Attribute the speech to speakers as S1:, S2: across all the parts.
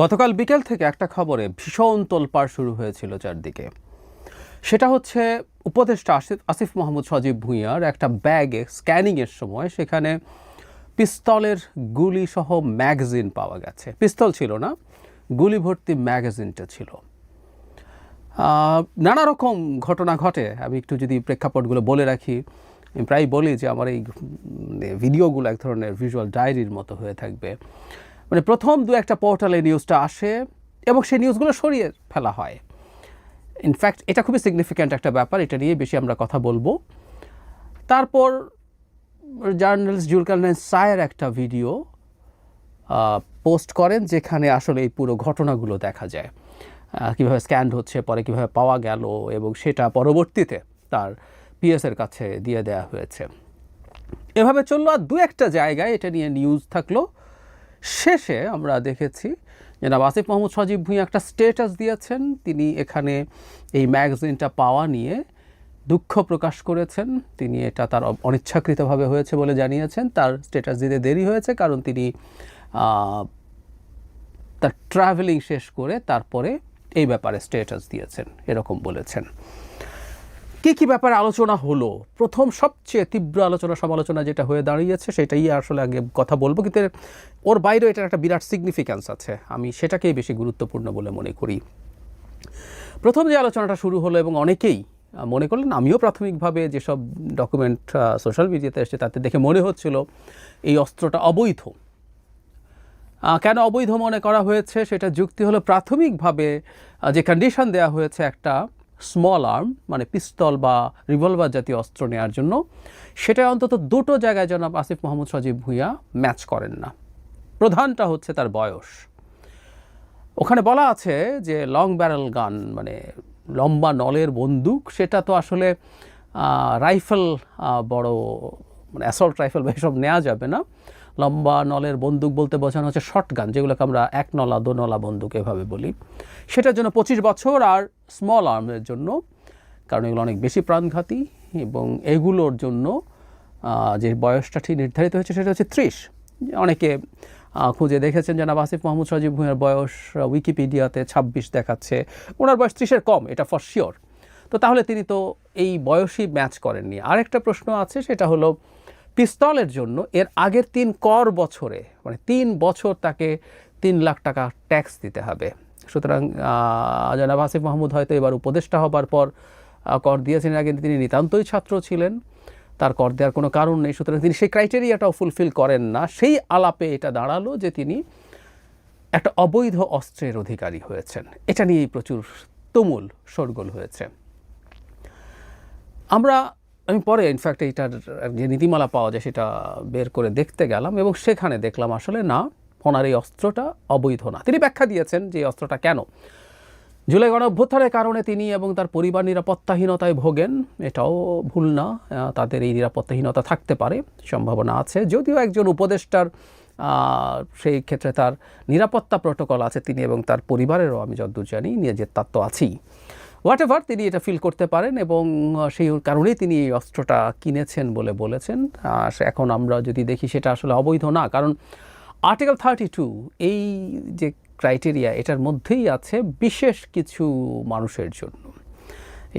S1: গতকাল বিকেল থেকে একটা খবরে ভীষণ তোলপাড় শুরু হয়েছিল চারদিকে। সেটা হচ্ছে উপদেষ্টা আসিফ আসিফ সজীব ভুঁইয়ার একটা ব্যাগে স্ক্যানিংয়ের সময় সেখানে পিস্তলের গুলি সহ ম্যাগাজিন পাওয়া গেছে। পিস্তল ছিল না, গুলি ভর্তি ম্যাগাজিনটা ছিল। নানা রকম ঘটনা ঘটে। আমি একটু যদি প্রেক্ষাপটগুলো বলে রাখি প্রায় বলি যে আমার এই ভিডিওগুলো এক ধরনের ভিজুয়াল ডায়েরির মতো হয়ে থাকবে। মানে প্রথম দু একটা পোর্টালে নিউজটা আসে এবং সেই নিউজগুলো সরিয়ে ফেলা হয়। ইনফ্যাক্ট এটা খুবই সিগনিফিক্যান্ট একটা ব্যাপার, এটা নিয়ে বেশি আমরা কথা বলব। তারপর জার্নালিস্ট জুলকারনাইন সায়ের একটা ভিডিও পোস্ট করেন যেখানে আসলে এই পুরো ঘটনাগুলো দেখা যায়। কীভাবে স্ক্যান্ড হচ্ছে, পরে কীভাবে পাওয়া গেল এবং সেটা পরবর্তীতে তার পিএসের কাছে দিয়ে দেওয়া হয়েছে। এভাবে চলল, আর দু একটা জায়গায় এটা নিয়ে নিউজ থাকল। শেষে আমরা দেখেছি, জনাব আসিফ মোহাম্মদ সজীব ভুঁইয়া একটা স্টেটাস দিয়েছেন। তিনি এখানে এই ম্যাগাজিনটা পাওয়া নিয়ে দুঃখ প্রকাশ করেছেন। তিনি এটা তার অনিচ্ছাকৃতভাবে হয়েছে বলে জানিয়েছেন। তার স্টেটাস দিতে দেরি হয়েছে কারণ তিনি তার ট্রাভেলিং শেষ করে তারপরে এই ব্যাপারে স্টেটাস দিয়েছেন, এরকম বলেছেন। কি কি ব্যাপারে আলোচনা হলো? প্রথম সবচেয়ে তীব্র আলোচনা, সমালোচনা যেটা হয়ে দাঁড়িয়েছে, সেটাই আসলে আগে কথা বলব, কিন্তু ওর বাইরেও এটার একটা বিরাট সিগনিফিক্যান্স আছে। আমি সেটাকেই বেশি গুরুত্বপূর্ণ বলে মনে করি। প্রথম যে আলোচনাটা শুরু হলো এবং অনেকেই মনে করলেন, আমিও প্রাথমিকভাবে যেসব ডকুমেন্ট সোশ্যাল মিডিয়াতে এসেছে, তাতে দেখে মনে হচ্ছিল এই অস্ত্রটা অবৈধ। কেন অবৈধ মনে করা হয়েছে? সেটা যুক্তি হলো প্রাথমিকভাবে যে কন্ডিশন দেওয়া হয়েছে একটা স্মল আর্ম মানে পিস্তল বা রিভলভার জাতীয় অস্ত্র নেওয়ার জন্য সেটা অন্তত দুটো জায়গায় জনাব আসিফ মোহাম্মদ সজীব ভুঁইয়া ম্যাচ করেন না। প্রধানটা হচ্ছে তার বয়স। ওখানে বলা আছে যে লং ব্যারেল গান মানে লম্বা নলের বন্দুক, সেটা তো আসলে রাইফেল বড় মানে অ্যাসল্ট রাইফেল বা এসব নেওয়া যাবে না। লম্বা নলের বন্দুক বলতে বোঝানো হচ্ছে শর্ট গান যেগুলোকে আমরা এক নলা, দো নলা বন্দুক এভাবে বলি। সেটার জন্য পঁচিশ বছর আর স্মল আর্মের জন্য, কারণ এগুলো অনেক বেশি প্রাণঘাতী এবং এগুলোর জন্য যে বয়সটা ঠিক নির্ধারিত হয়েছে সেটা হচ্ছে ত্রিশ। অনেকে খুঁজে দেখেছেন জনাব আসিফ মাহমুদ সজিব ভুঁইয়ার বয়স উইকিপিডিয়াতে ছাব্বিশ দেখাচ্ছে। ওনার বয়স ত্রিশের কম, এটা ফর শিওর তো তাহলে তিনি তো এই বয়সই ম্যাচ করেননি। আরেকটা প্রশ্ন আছে, সেটা হলো, পিস্তলের জন্য এর আগের তিন কর বছরে মানে তিন বছর তাকে তিন লাখ টাকা ট্যাক্স দিতে হবে। সুতরাং জনাব আসিফ মাহমুদ হয়তো এবার উপদেষ্টা হবার পর কর দিয়েছেন আগে তিনি নিতান্তই ছাত্র ছিলেন। তার কর দেওয়ার কোনো কারণ নেই। সুতরাং তিনি সেই ক্রাইটেরিয়াটাও ফুলফিল করেন না। সেই আলাপে এটা দাঁড়াল যে তিনি একটা অবৈধ অস্ত্রের অধিকারী হয়েছেন। এটা নিয়েই প্রচুর তুমুল শোরগোল হয়েছে। আমরা, আমি পরে ইনফ্যাক্ট এইটার যে নীতিমালা পাওয়া যায় সেটা বের করে দেখতে গেলাম এবং সেখানে দেখলাম আসলে না ওনার এই অস্ত্রটা অবৈধ না। তিনি ব্যাখ্যা দিয়েছেন যে অস্ত্রটা কেন? জুলাই গণ অভ্যুত্থানের কারণে তিনি এবং তার পরিবার নিরাপত্তাহীনতায় ভোগেন। এটাও ভুল না তাদের এই নিরাপত্তাহীনতা থাকতে পারে, সম্ভাবনা আছে। যদিও একজন উপদেষ্টার সেই ক্ষেত্রে তার নিরাপত্তা প্রোটোকল আছে তিনি এবং তার পরিবারেরও, আমি যতদূর জানি নিজের তার তো আছেই। হোয়াট এভার তিনি এটা ফিল করতে পারেন এবং সেই কারণেই তিনি এই অস্ত্রটা কিনেছেন বলে বলেছেন। এখন আমরা যদি দেখি সেটা আসলে অবৈধ না, কারণ আর্টিকেল থার্টি টু এই যে ক্রাইটেরিয়া এটার মধ্যেই আছে বিশেষ কিছু মানুষের জন্য।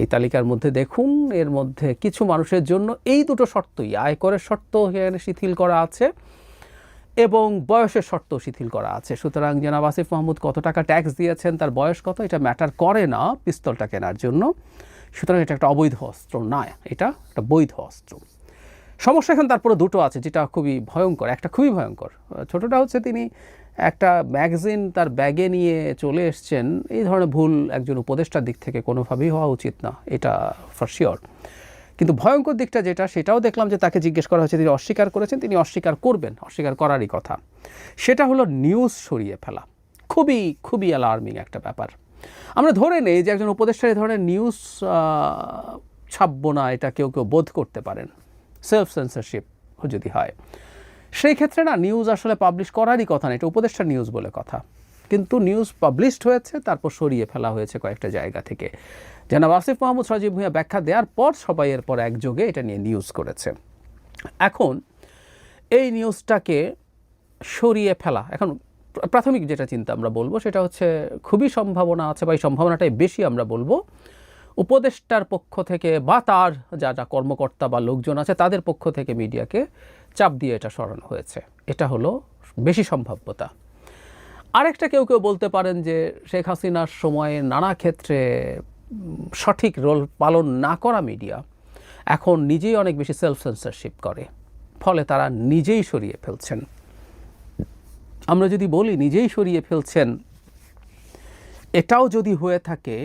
S1: এই তালিকার মধ্যে দেখুন, এর মধ্যে কিছু মানুষের জন্য এই দুটো শর্তই, আয়করের শর্ত এখানে শিথিল করা আছে এবং বয়সের শর্ত শিথিল করা আছে। সুতরাং জনাব আসিফ মাহমুদ কত টাকা ট্যাক্স দিয়েছেন, তার বয়স কত, এটা ম্যাটার করে না পিস্তলটা কেনার জন্য। সুতরাং এটা একটা অবৈধ অস্ত্র না এটা একটা বৈধ অস্ত্র। সমস্যা এখন তারপরে দুটো আছে, যেটা খুবই ভয়ঙ্কর, একটা খুবই ভয়ঙ্কর। ছোটটা হচ্ছে তিনি একটা ম্যাগাজিন তার ব্যাগে নিয়ে চলে এসছেন। এই ধরনের ভুল একজন উপদেষ্টার দিক থেকে কোনোভাবেই হওয়া উচিত না, এটা ফর শিওর কিন্তু ভয়ঙ্কর দিকটা যেটা, সেটাও দেখলাম যে তাকে জিজ্ঞেস করা হয়েছে, তিনি অস্বীকার করেছেন, তিনি অস্বীকার করবেন, অস্বীকার করারই কথা। সেটা হলো নিউজ সরিয়ে ফেলা। খুবই খুবই অ্যালার্মিং একটা ব্যাপার। আমরা ধরে নেই যে একজন উপদেষ্টা এই ধরনের নিউজ ছাপবো না, এটা কেউ কেউ বোধ করতে পারেন। সেলফ সেন্সারশিপ যদি হয়। সেই ক্ষেত্রে না নিউজ আসলে পাবলিশ করারই কথা না, এটা উপদেষ্টা নিউজ বলে কথা। কিন্তু নিউজ পাবলিশড হয়েছে, তারপর সরিয়ে ফেলা হয়েছে কয়েকটা জায়গা থেকে। যেন আসিফ মাহমুদ সজিব ভুঁইয়া ব্যাখ্যা দেওয়ার পর সবাই এরপর একযোগে এটা নিয়ে নিউজ করেছে। এখন এই নিউজটাকে সরিয়ে ফেলা, এখন প্রাথমিক যেটা চিন্তা আমরা বলব, সেটা হচ্ছে খুবই সম্ভাবনা আছে বা এই সম্ভাবনাটাই বেশি আমরা বলব উপদেষ্টার পক্ষ থেকে বা তার যারা কর্মকর্তা বা লোকজন আছে তাদের পক্ষ থেকে মিডিয়াকে চাপ দিয়ে এটা সরানো হয়েছে। এটা হলো বেশি সম্ভাব্যতা। আরেকটা কেউ কেউ বলতে পারেন যে শেখ হাসিনার সময়ে নানা ক্ষেত্রে সঠিক রোল পালন না করা মিডিয়া এখন নিজেই অনেক বেশি সেলফ সেন্সারশিপ করে। ফলে তারা নিজেই সরিয়ে ফেলছেন। আমরা যদি বলি নিজেই সরিয়ে ফেলছেন এটাও যদি হয়ে থাকে,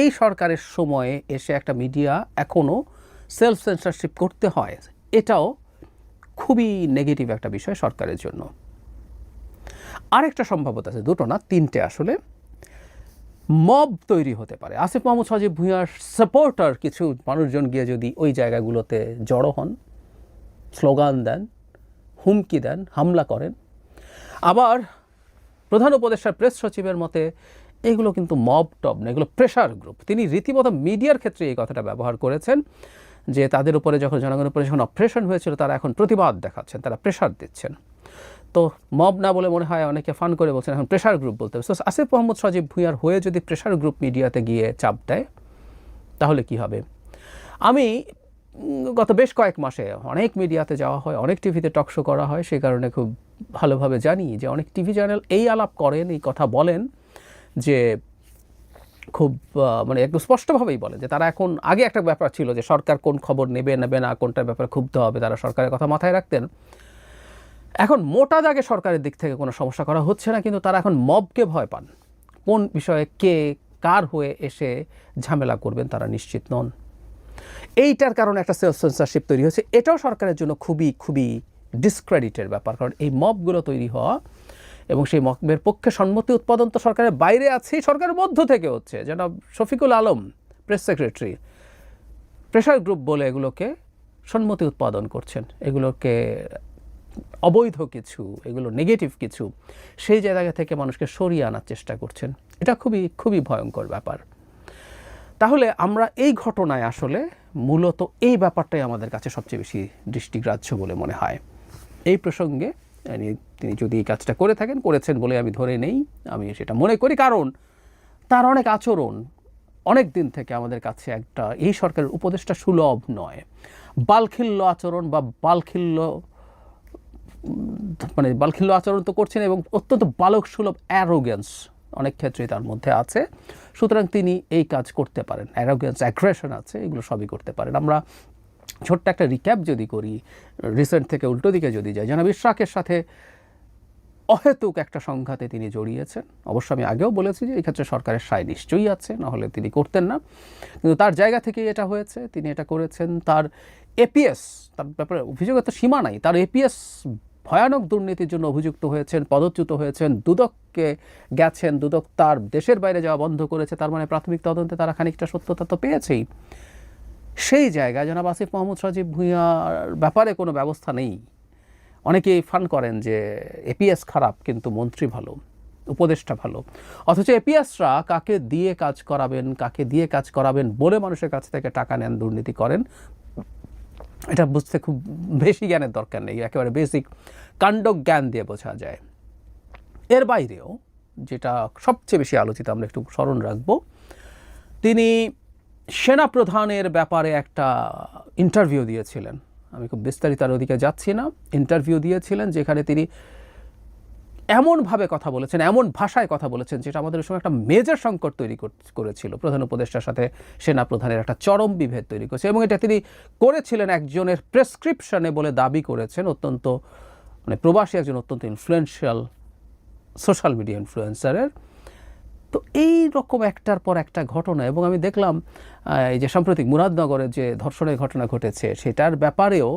S1: এই সরকারের সময়ে এসে একটা মিডিয়া এখনও সেলফ সেন্সারশিপ করতে হয়, এটাও খুবই নেগেটিভ একটা বিষয় সরকারের জন্য। আরেকটা সম্ভাবতা আছে, দুটো না, তিনটে আসলে মব তৈরি হতে পারে। আসিফ মাহমুদ সজীব ভূঁইয়ার সাপোর্টার কিছু মানুষজন গিয়ে যদি ওই জায়গাগুলোতে জড়ো হন, স্লোগান দেন, হুমকি দেন, হামলা করেন। আবার প্রধান উপদেষ্টার প্রেস সচিবের মতে এগুলো কিন্তু মব টব না, এগুলো প্রেশার গ্রুপ তিনি রীতিমতো মিডিয়ার ক্ষেত্রে এই কথাটা ব্যবহার করেছেন, যে তাদের উপরে যখন, জনগণের উপরে যখন অপারেশন হয়েছিল, তারা এখন প্রতিবাদ দেখাচ্ছেন, তারা প্রেশার দিচ্ছেন। তো মব না বলে মনে হয় অনেকে ফান করে বলছেন, এখন প্রেশার গ্রুপ বলতে হবে। আসিফ মোহাম্মদ সজীব ভুঁইয়ার হয়ে যদি প্রেশার গ্রুপ মিডিয়াতে গিয়ে চাপ দেয়, তাহলে কি হবে? আমি গত বেশ কয়েক মাসে অনেক মিডিয়াতে যাওয়া হয়, অনেক টিভিতে টক শো করা হয় সেই কারণে খুব ভালোভাবে জানি যে অনেক টিভি চ্যানেল এই আলাপ করেন, এই কথা বলেন। যে খুব মানে একটু স্পষ্টভাবেই বলে যে তারা এখন আগে একটা ব্যাপার ছিল যে সরকার কোন খবর নেবে নেবে না, কোনটার ব্যাপারে ক্ষুব্ধ হবে, তারা সরকারের কথা মাথায় রাখতেন। এখন মোটা দাগে সরকারের দিক থেকে কোনো সমস্যা করা হচ্ছে না, কিন্তু তারা এখন মবকে ভয় পান। কোন বিষয়ে কে কার হয়ে এসে ঝামেলা করবেন তারা নিশ্চিত নন। এইটার কারণে একটা সেলফ সেন্সারশিপ তৈরি হয়েছে। এটাও সরকারের জন্য খুবই খুবই ডিসক্রেডিটের ব্যাপার, কারণ এই মবগুলো তৈরি হওয়া এবং সেই মবের পক্ষে সম্মতি উৎপাদন তো সরকারের বাইরে আছেই, সরকারের মধ্য থেকে হচ্ছে। যেন Shafiqul Alam press secretary pressure group বলে এগুলোকে সম্মতি উৎপাদন করছেন। এগুলোকে অবৈধ কিছু, এগুলো নেগেটিভ কিছু, সেই জায়গা থেকে মানুষকে সরিয়ে আনার চেষ্টা করছেন। এটা খুবই খুবই ভয়ঙ্কর ব্যাপার। তাহলে আমরা এই ঘটনায় আসলে মূলত এই ব্যাপারটাই আমাদের কাছে সবচেয়ে বেশি দৃষ্টিগ্রাহ্য বলে মনে হয়। এই প্রসঙ্গে তিনি- যদি এই কাজটা করে থাকেন, করেছেন বলে আমি ধরে নেই, আমি সেটা মনে করি। কারণ তার অনেক আচরণ অনেক দিন থেকে আমাদের কাছে একটা, এই সরকারের উপদেষ্টা সুলভ নয়। বালখিল্য আচরণ বা বালখিল্য মানে বালখিল্য আচরণ তো করছেন এবং অত্যন্ত বালক সুলভ অ্যারোগেন্স অনেক ক্ষেত্রেই তার মধ্যে আছে। সুতরাং তিনি এই কাজ করতে পারেন। অ্যারোগেন্স অ্যাগ্রেশন আছে, এগুলো সবই করতে পারেন। আমরা ছোট্ট একটা রিক্যাপ যদি করি রিসেন্ট থেকে উল্টো দিকে যদি যাই, জনাব ইশরাকের সাথে অহেতুক একটা সংঘাতে তিনি জড়িয়েছেন। অবশ্য আমি আগেও বলেছি যে এই ক্ষেত্রে সরকারের সায় নিশ্চয়ই আছে নাহলে তিনি করতেন না। কিন্তু তার জায়গা থেকেই এটা হয়েছে, তিনি এটা করেছেন, তার এপিএস, তার ব্যাপারে অভিযোগের তো সীমা নাই, তার এপিএস ভয়ানক দুর্নীতির জন্য অভিযুক্ত হয়েছেন, পদচ্যুত হয়েছেন, দুদককে গেছেন, দুদক তার দেশের বাইরে যাওয়া বন্ধ করেছে, তার মানে প্রাথমিক তদন্তে তারা খানিকটা সত্যতা তো পেয়েছেই। সেই জায়গায় জনাব আসিফ মোহাম্মদ সজীব ভূঁইয়ার ব্যাপারে কোনো ব্যবস্থা নেই। অনেকেই ফান করেন যে এপিএস খারাপ, কিন্তু মন্ত্রী ভালো, উপদেষ্টা ভালো। অথচ এপিএসরা কাকে দিয়ে কাজ করাবেন, কাকে দিয়ে কাজ করাবেন বলে মানুষের কাছ থেকে টাকা নেন, দুর্নীতি করেন, এটা বুঝতে খুব বেশি জ্ঞানের দরকার নেই। একেবারে বেসিক কাণ্ড জ্ঞান দিয়ে বোঝা যায়। এর বাইরেও যেটা সবচেয়ে বেশি আলোচিত, আমরা একটু স্মরণ রাখব, তিনি সেনাপ্রধানের ব্যাপারে একটা ইন্টারভিউ দিয়েছিলেন। আমি খুব বিস্তারিত আর ওদিকে যাচ্ছি না। ইন্টারভিউ দিয়েছিলেন যেখানে তিনি এমনভাবে কথা বলেছেন, এমন ভাষায় কথা বলেছেন, যেটা আমাদের সময় একটা মেজর সংকট তৈরি কর- করেছিল। প্রধান উপদেষ্টার সাথে সেনা প্রধানের একটা চরম বিভেদ তৈরি করেছে এবং এটা তিনি করেছিলেন একজনের প্রেসক্রিপশনে বলে দাবি করেছেন। অত্যন্ত মানে প্রবাসী একজন অত্যন্ত ইনফ্লুয়েন্সিয়াল সোশ্যাল মিডিয়া ইনফ্লুয়েন্সারের তো এই রকম একটার পর একটা ঘটনা এবং আমি দেখলাম এই যে সাম্প্রতিক মুরাদনগরের যে ধর্ষণের ঘটনা ঘটেছে, সেটার ব্যাপারেও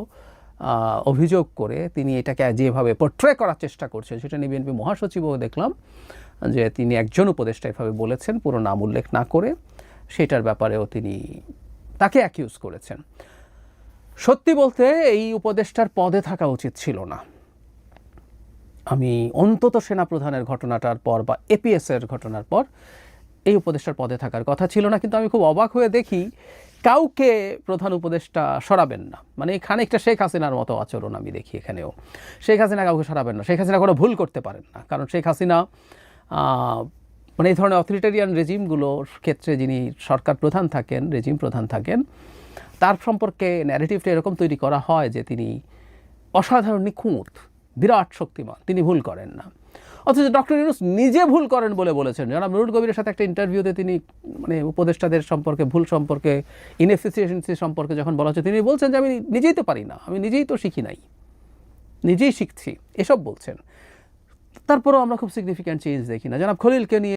S1: অভিযোগ করে তিনি এটাকে যেভাবে পোট্রে করার চেষ্টা করছেন, সেটা নিয়ে বিএনপি মহাসচিবও দেখলাম যে তিনি একজন উপদেষ্টা এভাবে বলেছেন, পুরো নাম উল্লেখ না করে সেটার ব্যাপারেও তিনি তাকে অ্যাকিউজ করেছেন। সত্যি বলতে এই উপদেষ্টার পদে থাকা উচিত ছিল না। আমি অন্তত সেনাপ্রধানের ঘটনাটার পর বা এপিএস এর ঘটনার পর এই উপদেষ্টার পদে থাকার কথা ছিল না, কিন্তু আমি খুব অবাক হয়ে দেখি কাউকে প্রধান উপদেষ্টা সরাবেন না। মানে এই খানিকটা শেখ হাসিনার মতো আচরণ আমি দেখি এখানেও। শেখ হাসিনা কাউকে সরাবেন না, শেখ হাসিনা কোনো ভুল করতে পারেন না। কারণ শেখ হাসিনা মানে এই ধরনের অথরিটেরিয়ান রেজিমগুলোর ক্ষেত্রে যিনি সরকার প্রধান থাকেন, রেজিম প্রধান থাকেন, তার সম্পর্কে ন্যারেটিভটা এরকম তৈরি করা হয় যে তিনি অসাধারণ নিখুঁত বিরাট শক্তিমান, তিনি ভুল করেন না। অথচ ডক্টর ইউনুস নিজে ভুল করেন বলে বলেছেন। জনাব নুরুল কবিরের সাথে একটা ইন্টারভিউতে তিনি মানে উপদেষ্টাদের সম্পর্কে, ভুল সম্পর্কে ইনএফিসিয়েন্সি সম্পর্কে যখন বলা হচ্ছে, তিনি বলছেন যে, আমি নিজেই তো পারি না, আমি নিজেই তো শিখি নাই। নিজেই শিখছি। এসব বলছেন। তারপরেও আমরা খুব সিগনিফিক্যান্ট চেঞ্জ দেখি না। জনাব খলিলকে নিয়ে